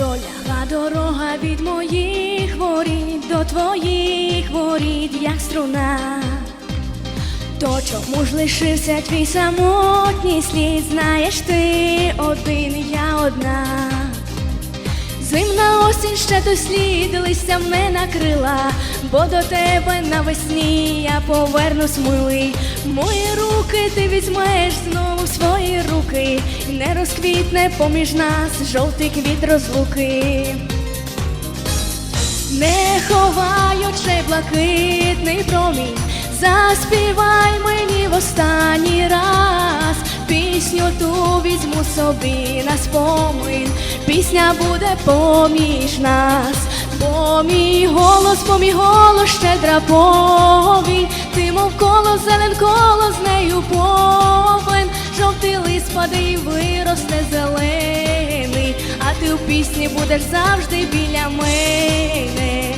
Проляга дорога від моїх воріт до твоїх воріт, як струна. То чому ж лишився твій самотній слід, знаєш ти один, я одна. Зимна осінь ще той слід листям не накрила, бо до тебе навесні я повернусь милий. Мої руки ти візьмеш знову свої руки, і не розквітне поміж нас жовтий квіт розлуки. Не ховай очей блакитний промінь, заспівай мені в останній раз. Пісню ту візьму собі на спомин, пісня буде поміж нас, бо мій голос, бо мій голос щедра повінь, ти мов коло, зелен коло з нею повен, жовтий лист паде і виросне зелений, а ти у пісні будеш завжди біля мене.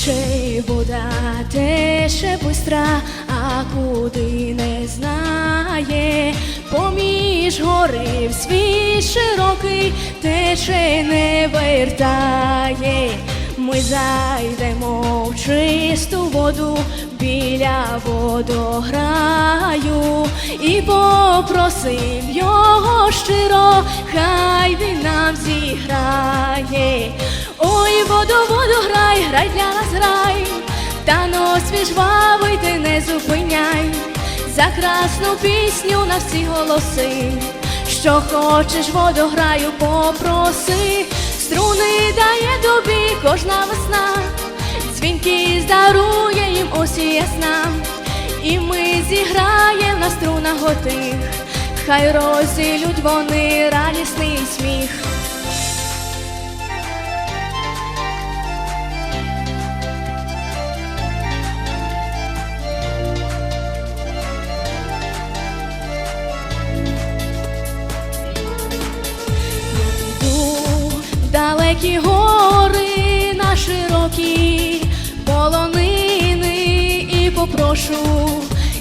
Тече вода, тече бистра, а куди не знає, поміж гори в світ широкий тече не вертає. Ми зайдемо в чисту воду біля водограю і попросим його щиро, хай він нам зіграє. Воду, воду, грай, грай для нас грай, та носві жвавий ти не зупиняй, за красну пісню на всі голоси, що хочеш водограю, попроси, струни дає тобі кожна весна, дзвінки здарує їм осі ясна, і ми зіграєм на струнах отих, хай розілють вони радісний сміх. Далекі гори на широкі полонини і попрошу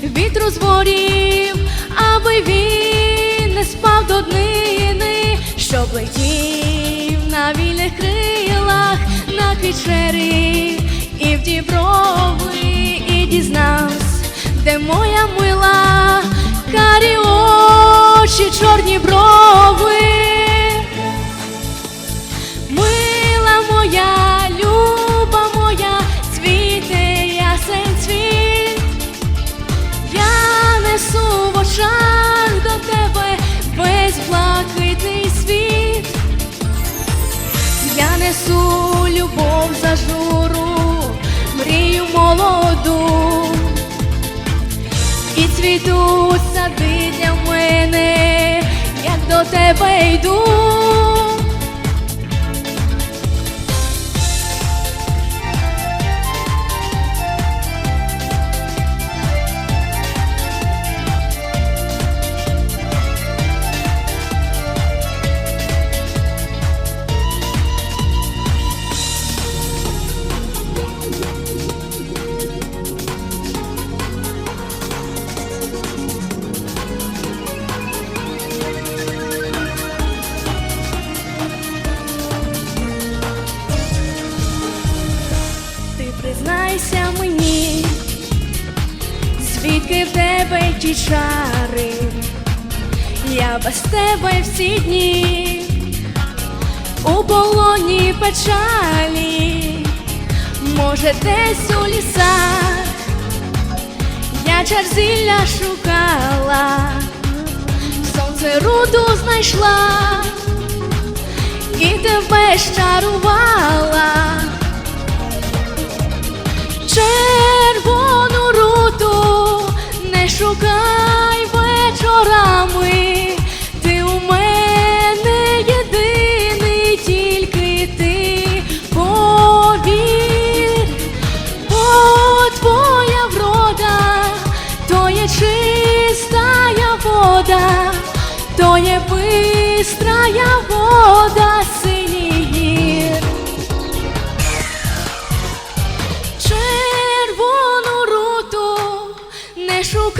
вітру з ворів, аби він не спав до днини, щоб летів на вільних крилах на кичери і в діброви, і дізнавсь, де моя мила, карі очі, чорні брови. За журу, мрію молоду, і цвітуть сади для мене, як до тебе йду. В тебе ті чари, я без тебе всі дні у полоні печалі, може, десь у лісах я чарзілля шукала, сонце руду знайшла і тебе щарувала. Бистра я вода синіє, червону руту не шукає.